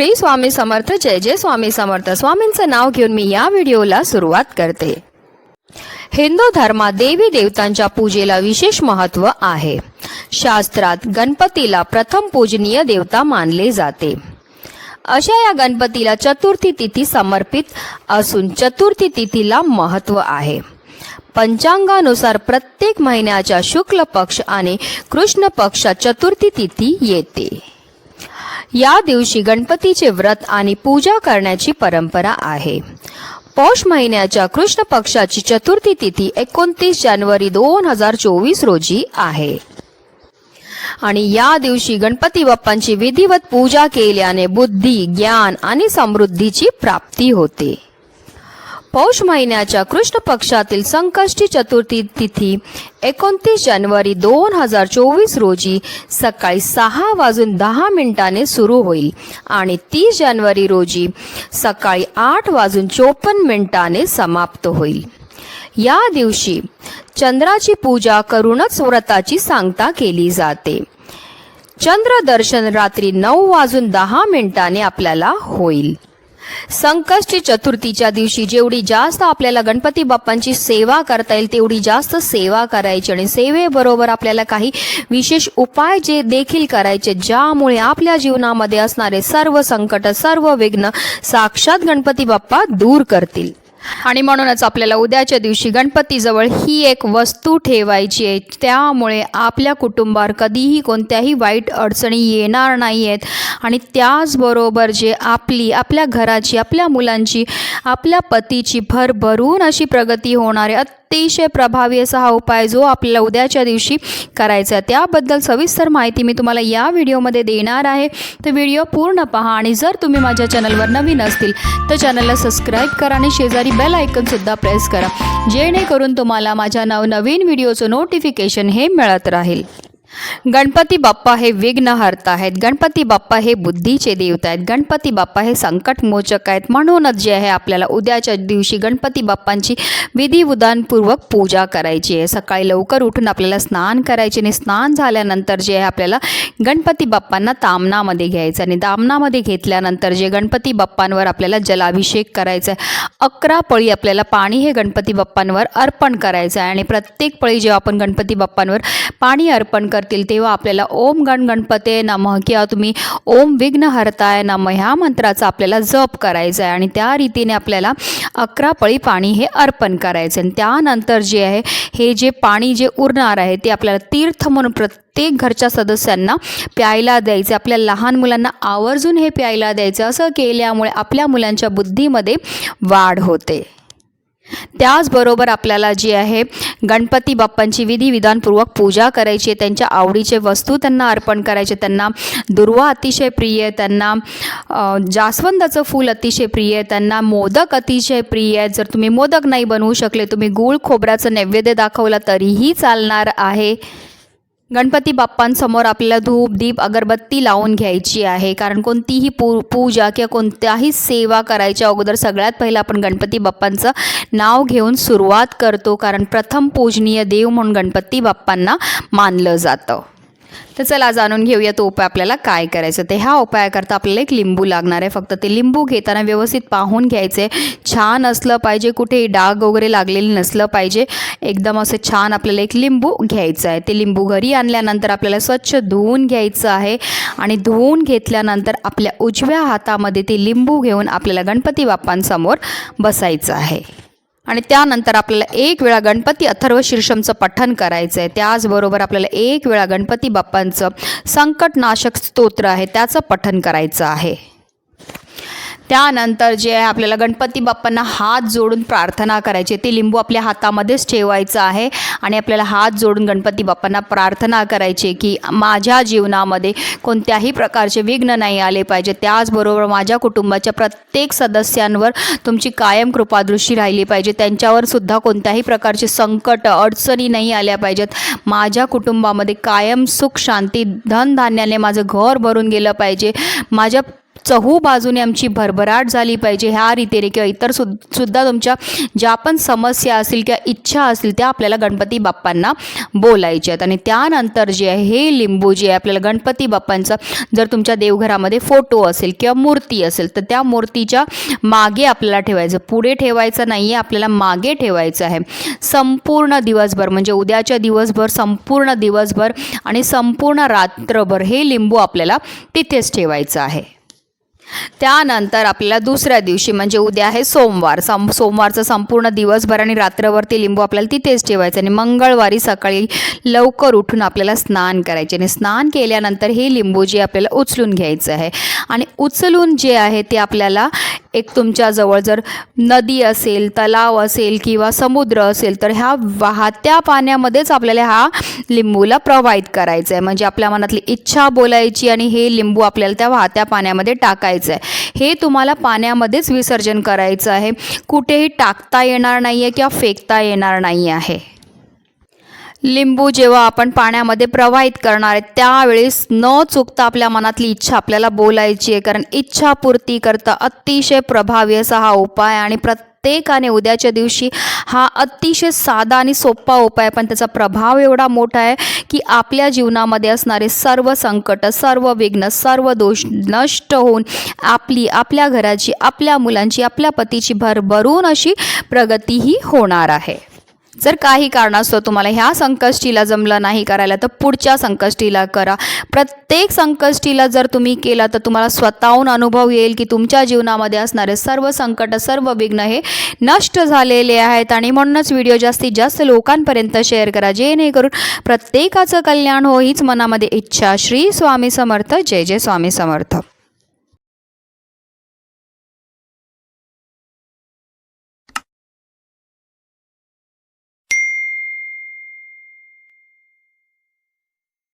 श्री स्वामी समर्थ जय जय स्वामी समर्थ. स्वामींचं नाव घेऊन मी या व्हिडिओला सुरुवात करते. हिंदू धर्मात देवी देवतांच्या पूजेला विशेष महत्त्व आहे. शास्त्रात गणपतीला प्रथम पूजनीय देवता मानले जाते. अशा या गणपतीला चतुर्थी तिथी समर्पित असून चतुर्थी तिथीला महत्त्व आहे. पंचांगानुसार प्रत्येक महिन्याच्या शुक्ल पक्ष आणि कृष्ण पक्षात चतुर्थी तिथी येते. या दिवशी गणपतीचे व्रत आणि पूजा करण्याची परंपरा आहे. पौष महिन्याच्या कृष्ण पक्षाची चतुर्थी तिथी एकोणतीस जानेवारी दोन हजार चोवीस रोजी आहे. आणि या दिवशी गणपती बाप्पांची विधिवत पूजा केल्याने बुद्धी ज्ञान आणि समृद्धीची प्राप्ती होते. पौष महिन्याच्या कृष्ण पक्षातील संकष्टी चतुर्थी तिथी एकोणतीस जानेवारी दोन हजार चोवीस रोजी सकाळी सहा वाजून दहा मिनिटाने सुरू होईल. आणि तीस जानेवारी रोजी सकाळी आठ वाजून चोपन्न मिनिटाने समाप्त होईल. या दिवशी चंद्राची पूजा करूनच व्रताची सांगता केली जाते. चंद्र दर्शन रात्री नऊ वाजून दहा मिनिटाने आपल्याला होईल. संकष्टी चतुर्थीच्या दिवशी जेवढी जास्त आपल्याला गणपती बाप्पांची सेवा करता येईल तेवढी जास्त सेवा करायची. आणि सेवेबरोबर आपल्याला काही विशेष उपाय जे देखील करायचे ज्यामुळे आपल्या जीवनामध्ये असणारे सर्व संकट सर्व विघ्न साक्षात गणपती बाप्पा दूर करतील. आणि म्हणूनच आपल्याला उद्याच्या दिवशी गणपतीजवळ ही एक वस्तू ठेवायची आहे. त्यामुळे आपल्या कुटुंबावर कधीही कोणत्याही वाईट अडचणी येणार नाही आहेत आणि त्याचबरोबर जे आपली आपल्या घराची आपल्या मुलांची आपल्या पतीची भरभरून अशी प्रगती होणारे अतिशय प्रभावी असा हा उपाय जो आपल्याला उद्याच्या दिवशी करायचा आहे. त्याबद्दल सविस्तर माहिती मी तुम्हाला या व्हिडिओमध्ये देणार आहे. तर व्हिडिओ पूर्ण पहा आणि जर तुम्ही माझ्या चॅनलवर नवीन असतील तर चॅनलला सबस्क्राईब करा आणि शेजारी बेल आयकनसुद्धा प्रेस करा. जेणेकरून तुम्हाला माझ्या नवनवीन व्हिडिओचं नोटिफिकेशन हे मिळत राहील. गणपती बाप्पा हे विघ्नहर्ता आहेत. गणपती बाप्पा हे बुद्धीचे देवता आहेत. गणपती बाप्पा हे संकटमोचक आहेत. म्हणूनच जे आहे आपल्याला उद्याच्या दिवशी गणपती बाप्पांची विधिविधानपूर्वक पूजा करायची आहे. सकाळी लवकर उठून आपल्याला स्नान करायचे आणि स्नान झाल्यानंतर जे आहे आपल्याला गणपती बाप्पांना तामनामध्ये घ्यायचं आणि दामनामध्ये घेतल्यानंतर जे गणपती बाप्पांवर आपल्याला जलाभिषेक करायचा आहे अकरा पळी आपल्याला पाणी हे गणपती बाप्पांवर अर्पण करायचं आहे. आणि प्रत्येक पळी जेव्हा आपण गणपती बाप्पांवर पाणी अर्पण करतील तेव्हा आपल्याला ओम गण गणपते नमः किंवा तुम्ही ओम विघ्न हरताय नमः ह्या मंत्राचा आपल्याला जप करायचा आहे आणि त्या रीतीने आपल्याला अकरा पळी पाणी हे अर्पण करायचं आणि त्यानंतर जे आहे हे जे पाणी जे उरणार आहे ते आपल्याला तीर्थ म्हणून प्रत्येक घरच्या सदस्यांना प्यायला द्यायचं आपल्या लहान मुलांना आवर्जून हे प्यायला द्यायचं असं केल्यामुळे आपल्या मुलांच्या बुद्धीमध्ये वाढ होते. त्याचबरोबर आपल्याला जी आहे गणपती बाप्पांची विधी विधानपूर्वक पूजा करायची आहे त्यांच्या आवडीचे वस्तू त्यांना अर्पण करायचे त्यांना दुर्वा अतिशय प्रिय आहे त्यांना जास्वंदाचं फूल अतिशय प्रिय आहे त्यांना मोदक अतिशय प्रिय आहे जर तुम्ही मोदक नाही बनवू शकले तुम्ही गूळ खोबऱ्याचं नैवेद्य दाखवला तरीही चालणार आहे. गणपती बाप्पांसमोर आपल्याला धूप दीप अगरबत्ती लावून घ्यायची आहे. कारण कोणतीही पू पूजा किंवा कोणत्याही सेवा करायच्या अगोदर सगळ्यात पहिलं आपण गणपती बाप्पांचं नाव घेऊन सुरुवात करतो. कारण प्रथम पूजनीय देव म्हणून गणपती बाप्पांना मानलं जातं. तर चला जाणून घेऊया तो उपाय आपल्याला काय करायचं. ते ह्या उपायाकरता आपल्याला एक लिंबू लागणार आहे. फक्त ते लिंबू घेताना व्यवस्थित पाहून घ्यायचे. छान असलं पाहिजे. कुठेही डाग वगैरे लागलेले नसलं पाहिजे. एकदम असं छान आपल्याला एक लिंबू घ्यायचं आहे. ते लिंबू घरी आणल्यानंतर आपल्याला स्वच्छ धुवून घ्यायचं आहे. आणि धुवून घेतल्यानंतर आपल्या उजव्या हातामध्ये ते लिंबू घेऊन आपल्याला गणपती बाप्पांसमोर बसायचं आहे. आणि त्यानंतर आपल्याला एक वेळा गणपती अथर्व शीर्षमचं पठण करायचं आहे त्याचबरोबर आपल्याला एक वेळा गणपती बाप्पांचं संकटनाशक स्तोत्र आहे त्याचं पठण करायचं आहे. त्यानंतर जे आहे आपल्याला गणपती बाप्पांना हात जोडून प्रार्थना करायची. ते लिंबू आपल्या हातामध्येच ठेवायचं आहे आणि आपल्याला हात जोडून गणपती बाप्पांना प्रार्थना करायची की माझ्या जीवनामध्ये कोणत्याही प्रकारचे विघ्न नाही आले पाहिजे. त्याचबरोबर माझ्या कुटुंबाच्या प्रत्येक सदस्यांवर तुमची कायम कृपादृष्टी राहिली पाहिजे. त्यांच्यावर सुद्धा कोणत्याही प्रकारचे संकट अडचणी नाही आल्या पाहिजेत. माझ्या कुटुंबामध्ये कायम सुख शांती धनधान्याने माझं घर भरून गेलं पाहिजे. माझ्या चहू बाजूने आमची भरभराट झाली पाहिजे. ह्या रीतीने किंवा इतर सु सुद्धा तुमच्या ज्या पण समस्या असतील किंवा इच्छा असतील त्या आपल्याला गणपती बाप्पांना बोलायच्या आहेत. आणि त्यानंतर जे आहे हे लिंबू जे आहे आपल्याला गणपती बाप्पांचा जर तुमच्या देवघरामध्ये फोटो असेल किंवा मूर्ती असेल तर त्या मूर्तीच्या मागे आपल्याला ठेवायचं. पुढे ठेवायचं नाही आहे आपल्याला मागे ठेवायचं आहे. संपूर्ण दिवसभर म्हणजे उद्याच्या दिवसभर संपूर्ण दिवसभर आणि संपूर्ण रात्रभर हे लिंबू आपल्याला तिथेच ठेवायचं आहे. त्यानंतर आपल्याला दुसऱ्या दिवशी म्हणजे उद्या आहे सोमवार. सम सोमवारचं संपूर्ण दिवसभर आणि रात्रभर ते लिंबू आपल्याला तिथेच ठेवायचं आणि मंगळवारी सकाळी लवकर उठून आपल्याला स्नान करायचे. आणि स्नान केल्यानंतर हे लिंबू जे आपल्याला उचलून घ्यायचं आहे. आणि उचलून जे आहे ते आपल्याला एक तुमच्याजवळ जर नदी असेल तलाव असेल किंवा समुद्र असेल तर ह्या वाहत्या पाण्यामध्येच आपल्याला हा लिंबूला प्रवाहित करायचं आहे म्हणजे आपल्या मनातली इच्छा बोलायची आणि हे लिंबू आपल्याला त्या वाहत्या पाण्यामध्ये टाकायचं आहे हे तुम्हाला पाण्यामध्येच विसर्जन करायचं आहे. कुठेही टाकता येणार नाही आहे किंवा फेकता येणार नाही आहे. लिंबू जेव्हा आपण पाण्यामध्ये प्रवाहित करणार आहे त्यावेळेस न चुकता आपल्या मनातली इच्छा आपल्याला बोलायची आहे. कारण इच्छापूर्ती करता अतिशय प्रभावी असा हा उपाय आणि प्रत्येक प्रत्येकाने उद्याच्या दिवशी हा अतिशय साधा आणि सोपा उपाय पण त्याचा प्रभाव एवढा मोठा आहे की आपल्या जीवनामध्ये असणारे सर्व संकट सर्व विघ्न सर्व दोष नष्ट होऊन आपली आपल्या घराची आपल्या मुलांची आपल्या पतीची भरभरून अशी प्रगतीही होणार आहे. जर काही कारणास्तव तुम्हाला ह्या संकष्टीला जमलं नाही करायला तर पुढच्या संकष्टीला करा. प्रत्येक संकष्टीला जर तुम्ही केला तर तुम्हाला स्वतःहून अनुभव येईल की तुमच्या जीवनामध्ये असणारे सर्व संकट सर्व विघ्न हे नष्ट झालेले आहेत. आणि म्हणूनच व्हिडिओ जास्तीत जास्त लोकांपर्यंत शेअर करा. जेणेकरून प्रत्येकाचं कल्याण हो हीच मनामध्ये इच्छा. श्री स्वामी समर्थ. जय जय स्वामी समर्थ.